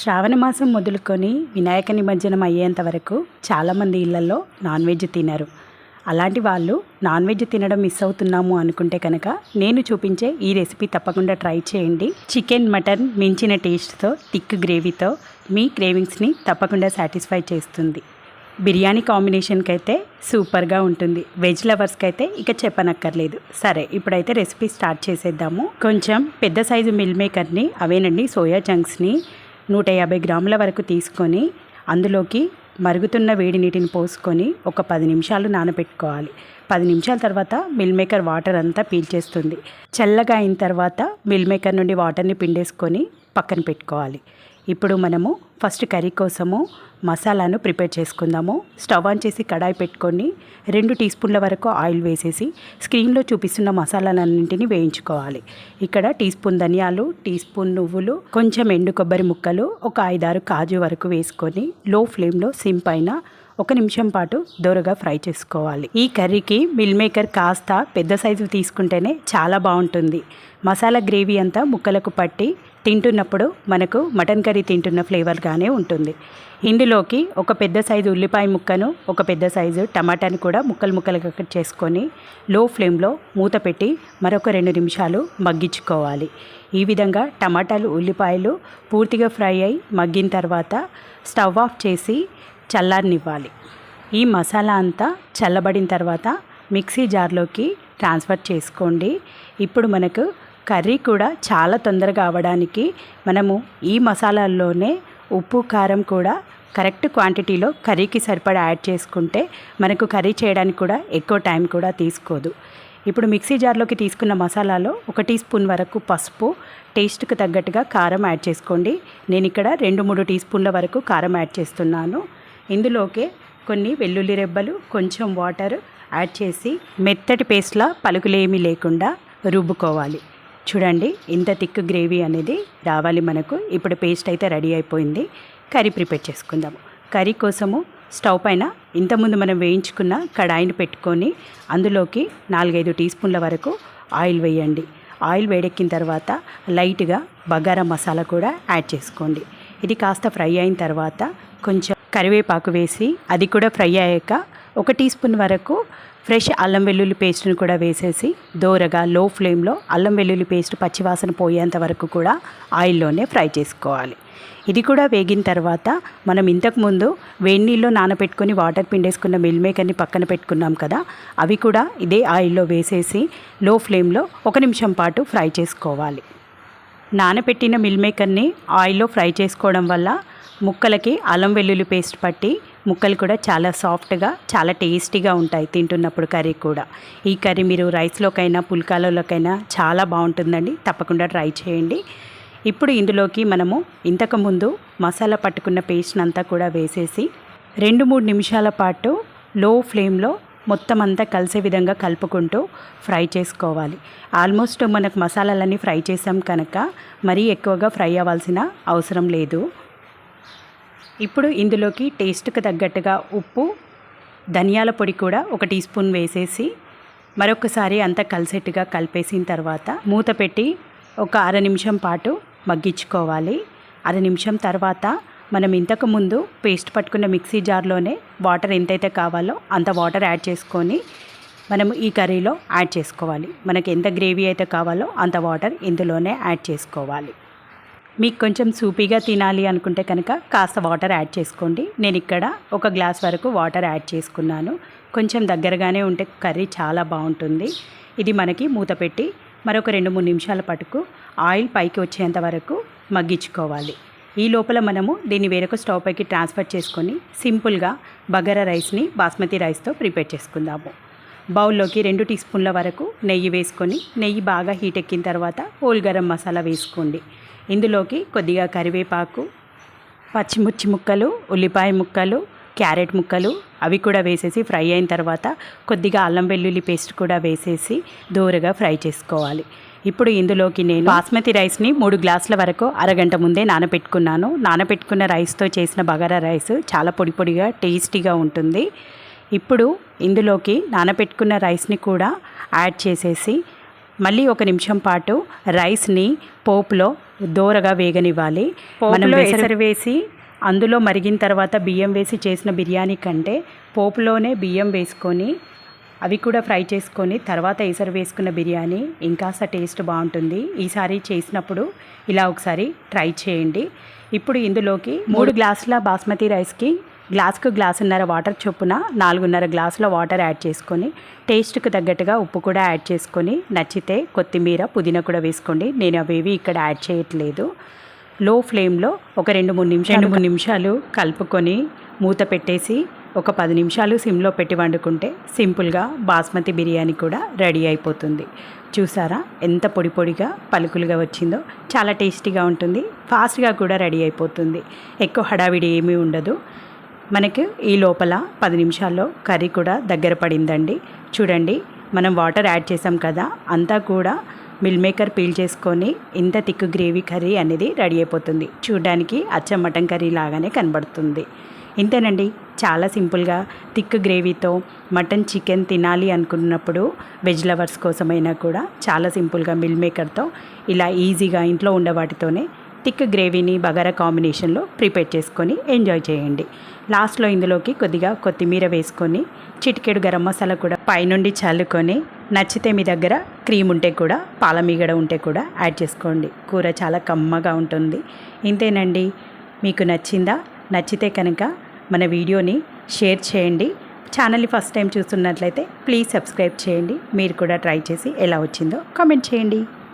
శ్రావణ మాసం మొదలుకొని వినాయక నిమజ్జనం అయ్యేంత వరకు చాలామంది ఇళ్ళలో నాన్ వెజ్ తినరు. అలాంటి వాళ్ళు నాన్ వెజ్ తినడం మిస్ అవుతున్నాము అనుకుంటే కనుక నేను చూపించే ఈ రెసిపీ తప్పకుండా ట్రై చేయండి. చికెన్ మటన్ మించిన టేస్ట్తో థిక్ గ్రేవీతో మీ క్రేవింగ్స్ని తప్పకుండా సాటిస్ఫై చేస్తుంది. బిర్యానీ కాంబినేషన్కి అయితే సూపర్గా ఉంటుంది. వెజ్ లవర్స్కి అయితే ఇక చెప్పనక్కర్లేదు. సరే ఇప్పుడైతే రెసిపీ స్టార్ట్ చేసేద్దాము. కొంచెం పెద్ద సైజు మిల్ మేకర్ని అవేనండి సోయా చంక్స్ని నూట యాభై గ్రాముల వరకు తీసుకొని అందులోకి మరుగుతున్న వేడి నీటిని పోసుకొని ఒక పది నిమిషాలు నానబెట్టుకోవాలి. పది నిమిషాల తర్వాత మిల్ మేకర్ వాటర్ అంతా పీల్చేస్తుంది చల్లగా అయిన తర్వాత మిల్ మేకర్ నుండి వాటర్ని పిండేసుకొని పక్కన పెట్టుకోవాలి. ఇప్పుడు మనము ఫస్ట్ కర్రీ కోసము మసాలాను ప్రిపేర్ చేసుకుందాము. స్టవ్ ఆన్ చేసి కడాయి పెట్టుకొని రెండు టీ స్పూన్ల వరకు ఆయిల్ వేసేసి స్క్రీన్లో చూపిస్తున్న మసాలాలన్నింటినీ వేయించుకోవాలి. ఇక్కడ టీ స్పూన్ ధనియాలు టీ స్పూన్ నువ్వులు కొంచెం ఎండు కొబ్బరి ముక్కలు ఒక ఐదారు కాజు వరకు వేసుకొని లో ఫ్లేమ్లో సిమ్ పైన ఒక నిమిషం పాటు దోరగా ఫ్రై చేసుకోవాలి. ఈ కర్రీకి మిల్ మేకర్ కాస్త పెద్ద సైజు తీసుకుంటేనే చాలా బాగుంటుంది. మసాలా గ్రేవీ అంతా ముక్కలకు పట్టి తింటున్నప్పుడు మనకు మటన్ కర్రీ తింటున్న ఫ్లేవర్గానే ఉంటుంది. ఇందులోకి ఒక పెద్ద సైజు ఉల్లిపాయ ముక్కను ఒక పెద్ద సైజు టమాటాని కూడా ముక్కలు ముక్కలుగా కట్ చేసుకొని లో ఫ్లేమ్లో మూత పెట్టి మరొక రెండు నిమిషాలు మగ్గించుకోవాలి. ఈ విధంగా టమాటాలు ఉల్లిపాయలు పూర్తిగా ఫ్రై అయి మగ్గిన తర్వాత స్టవ్ ఆఫ్ చేసి చల్లారనివ్వాలి. ఈ మసాలా అంతా చల్లబడిన తర్వాత మిక్సీ జార్లోకి ట్రాన్స్ఫర్ చేసుకోండి. ఇప్పుడు మనకు కర్రీ కూడా చాలా తొందరగా అవ్వడానికి మనము ఈ మసాలాల్లోనే ఉప్పు కారం కూడా కరెక్ట్ క్వాంటిటీలో కర్రీకి సరిపడా యాడ్ చేసుకుంటే మనకు కర్రీ చేయడానికి కూడా ఎక్కువ టైం కూడా తీసుకోదు. ఇప్పుడు మిక్సీ జార్లోకి తీసుకున్న మసాలాలో ఒక టీ స్పూన్ వరకు పసుపు టేస్ట్కి తగ్గట్టుగా కారం యాడ్ చేసుకోండి. నేను ఇక్కడ రెండు మూడు టీ స్పూన్ల వరకు కారం యాడ్ చేస్తున్నాను. ఇందులోకే కొన్ని వెల్లుల్లి రెబ్బలు కొంచెం వాటర్ యాడ్ చేసి మెత్తటి పేస్ట్లా పలుకులేమీ లేకుండా రుబ్బుకోవాలి. చూడండి ఇంత థిక్ గ్రేవీ అనేది రావాలి మనకు. ఇప్పుడు పేస్ట్ అయితే రెడీ అయిపోయింది. కర్రీ ప్రిపేర్ చేసుకుందాము. కర్రీ కోసము స్టవ్ పైన ఇంతకుముందు మనం వేయించుకున్న కడాయిని పెట్టుకొని అందులోకి నాలుగైదు టీ స్పూన్ల వరకు ఆయిల్ వేయండి. ఆయిల్ వేడెక్కిన తర్వాత లైట్గా బగారా మసాలా కూడా యాడ్ చేసుకోండి. ఇది కాస్త ఫ్రై అయిన తర్వాత కొంచెం కరివేపాకు వేసి అది కూడా ఫ్రై అయ్యాక ఒక టీ స్పూన్ వరకు ఫ్రెష్ అల్లం వెల్లుల్లి పేస్ట్ని కూడా వేసేసి దోరగా లో ఫ్లేమ్లో అల్లం వెల్లుల్లి పేస్ట్ పచ్చివాసన పోయేంత వరకు కూడా ఆయిల్లోనే ఫ్రై చేసుకోవాలి. ఇది కూడా వేగిన తర్వాత మనం ఇంతకుముందు వేడి నీళ్ళు నానబెట్టుకొని వాటర్ పిండేసుకున్న మిల్ మేకర్ని పక్కన పెట్టుకున్నాం కదా అవి కూడా ఇదే ఆయిల్లో వేసేసి లో ఫ్లేమ్లో ఒక నిమిషం పాటు ఫ్రై చేసుకోవాలి. నానబెట్టిన మిల్ మేకర్ని ఆయిల్లో ఫ్రై చేసుకోవడం వల్ల ముక్కలకి అల్లం వెల్లుల్లి పేస్ట్ పట్టి ముక్కలు కూడా చాలా సాఫ్ట్గా చాలా టేస్టీగా ఉంటాయి తింటున్నప్పుడు కర్రీ కూడా. ఈ కర్రీ మీరు రైస్లోకైనా పుల్కాలలోకైనా చాలా బాగుంటుందండి. తప్పకుండా ట్రై చేయండి. ఇప్పుడు ఇందులోకి మనము ఇంతకుముందు మసాలా పట్టుకున్న పేస్ట్ని అంతా కూడా వేసేసి రెండు మూడు నిమిషాల పాటు లో ఫ్లేమ్లో మొత్తం అంతా కలిసే విధంగా కలుపుకుంటూ ఫ్రై చేసుకోవాలి. ఆల్మోస్ట్ మనకు మసాలాలన్నీ ఫ్రై చేసాం కనుక మరీ ఎక్కువగా ఫ్రై అవ్వాల్సిన అవసరం లేదు. ఇప్పుడు ఇందులోకి టేస్ట్కి తగ్గట్టుగా ఉప్పు ధనియాల పొడి కూడా ఒక టీ స్పూన్ వేసేసి మరొకసారి అంతా కలిసేట్టుగా కలిపేసిన తర్వాత మూత పెట్టి ఒక అర నిమిషం పాటు మగ్గించుకోవాలి. అర నిమిషం తర్వాత మనం ఇంతకు ముందు పేస్ట్ పట్టుకున్న మిక్సీ జార్లోనే వాటర్ ఎంతైతే కావాలో అంత వాటర్ యాడ్ చేసుకొని మనం ఈ కర్రీలో యాడ్ చేసుకోవాలి. మనకి ఎంత గ్రేవీ అయితే కావాలో అంత వాటర్ ఇందులోనే యాడ్ చేసుకోవాలి. మీకు కొంచెం సూపీగా తినాలి అనుకుంటే కనుక కాస్త వాటర్ యాడ్ చేసుకోండి. నేను ఇక్కడ ఒక గ్లాస్ వరకు వాటర్ యాడ్ చేసుకున్నాను. కొంచెం దగ్గరగానే ఉంటే కర్రీ చాలా బాగుంటుంది. ఇది మనకి మూత పెట్టి మరొక రెండు మూడు నిమిషాల పట్టుకు ఆయిల్ పైకి వచ్చేంత వరకు మగ్గించుకోవాలి. ఈ లోపల మనము దీన్ని వేరొక స్టవ్ పైకి ట్రాన్స్ఫర్ చేసుకొని సింపుల్గా బగారా రైస్ని బాస్మతి రైస్తో ప్రిపేర్ చేసుకుందాము. బౌల్లోకి రెండు టీ స్పూన్ల వరకు నెయ్యి వేసుకొని నెయ్యి బాగా హీట్ ఎక్కిన తర్వాత ఓల్ గరం మసాలా వేసుకోండి. ఇందులోకి కొద్దిగా కరివేపాకు పచ్చిమిర్చి ముక్కలు ఉల్లిపాయ ముక్కలు క్యారెట్ ముక్కలు అవి కూడా వేసేసి ఫ్రై అయిన తర్వాత కొద్దిగా అల్లం వెల్లుల్లి పేస్ట్ కూడా వేసేసి దోరగా ఫ్రై చేసుకోవాలి. ఇప్పుడు ఇందులోకి నేను బాస్మతి రైస్ని మూడు గ్లాసుల వరకు అరగంట ముందే నానబెట్టుకున్నాను నానబెట్టుకున్న రైస్తో చేసిన బగారా రైస్ చాలా పొడి పొడిగా టేస్టీగా ఉంటుంది. ఇప్పుడు ఇందులోకి నానబెట్టుకున్న రైస్ని కూడా యాడ్ చేసేసి మళ్ళీ ఒక నిమిషం పాటు రైస్ని పోపులో దోరగా వేగనివ్వాలి. మనం ఎసరు వేసి అందులో మరిగిన తర్వాత బియ్యం వేసి చేసిన బిర్యానీ కంటే పోపులోనే బియ్యం వేసుకొని అవి కూడా ఫ్రై చేసుకొని తర్వాత ఎసరు వేసుకున్న బిర్యానీ ఇంకాస్త టేస్ట్ బాగుంటుంది. ఈసారి చేసినప్పుడు ఇలా ఒకసారి ట్రై చేయండి. ఇప్పుడు ఇందులోకి మూడు గ్లాసుల బాస్మతి రైస్కి గ్లాస్కు గ్లాసున్నర వాటర్ చొప్పున నాలుగున్నర గ్లాసుల వాటర్ యాడ్ చేసుకొని టేస్ట్కి తగ్గట్టుగా ఉప్పు కూడా యాడ్ చేసుకొని నచ్చితే కొత్తిమీర పుదీనా కూడా వేసుకోండి. నేను అవేవి ఇక్కడ యాడ్ చేయట్లేదు. లో ఫ్లేమ్లో ఒక రెండు మూడు నిమిషాలు రెండు మూడు నిమిషాలు కలుపుకొని మూత పెట్టేసి ఒక పది నిమిషాలు సిమ్లో పెట్టి వండుకుంటే సింపుల్గా బాస్మతి బిర్యానీ కూడా రెడీ అయిపోతుంది. చూసారా? ఎంత పొడి పొడిగా పలుకులుగా వచ్చిందో. చాలా టేస్టీగా ఉంటుంది. ఫాస్ట్గా కూడా రెడీ అయిపోతుంది. ఎక్కువ హడావిడి ఏమీ ఉండదు. మనకు ఈ లోపల పది నిమిషాల్లో కర్రీ కూడా దగ్గర పడిందండి. చూడండి మనం వాటర్ యాడ్ చేసాం కదా అంతా కూడా మిల్ మేకర్ పీల్ చేసుకొని ఇంత తిక్కు గ్రేవీ కర్రీ అనేది రెడీ అయిపోతుంది. చూడడానికి అచ్చం మటన్ కర్రీ లాగానే కనబడుతుంది. ఇంతేనండి చాలా సింపుల్గా థిక్ గ్రేవీతో మటన్ చికెన్ తినాలి అనుకున్నప్పుడు వెజ్ లవర్స్ కోసమైనా కూడా చాలా సింపుల్గా మిల్ మేకర్తో ఇలా ఈజీగా ఇంట్లో ఉండే వాటితోనే థిక్ గ్రేవీని బగారా కాంబినేషన్లో ప్రిపేర్ చేసుకొని ఎంజాయ్ చేయండి. లాస్ట్లో ఇందులోకి కొద్దిగా కొత్తిమీర వేసుకొని చిటికెడు గరం మసాలా కూడా పైనుండి చల్లుకొని నచ్చితే మీ దగ్గర క్రీమ్ ఉంటే కూడా పాలమీగడ ఉంటే కూడా యాడ్ చేసుకోండి. కూర చాలా కమ్మగా ఉంటుంది. ఇంతేనండి. మీకు నచ్చిందా? నచ్చితే కనుక మన వీడియోని షేర్ చేయండి. ఛానల్ని ఫస్ట్ టైం చూస్తున్నట్లయితే ప్లీజ్ సబ్స్క్రైబ్ చేయండి. మీరు కూడా ట్రై చేసి ఎలా వచ్చిందో కామెంట్ చేయండి.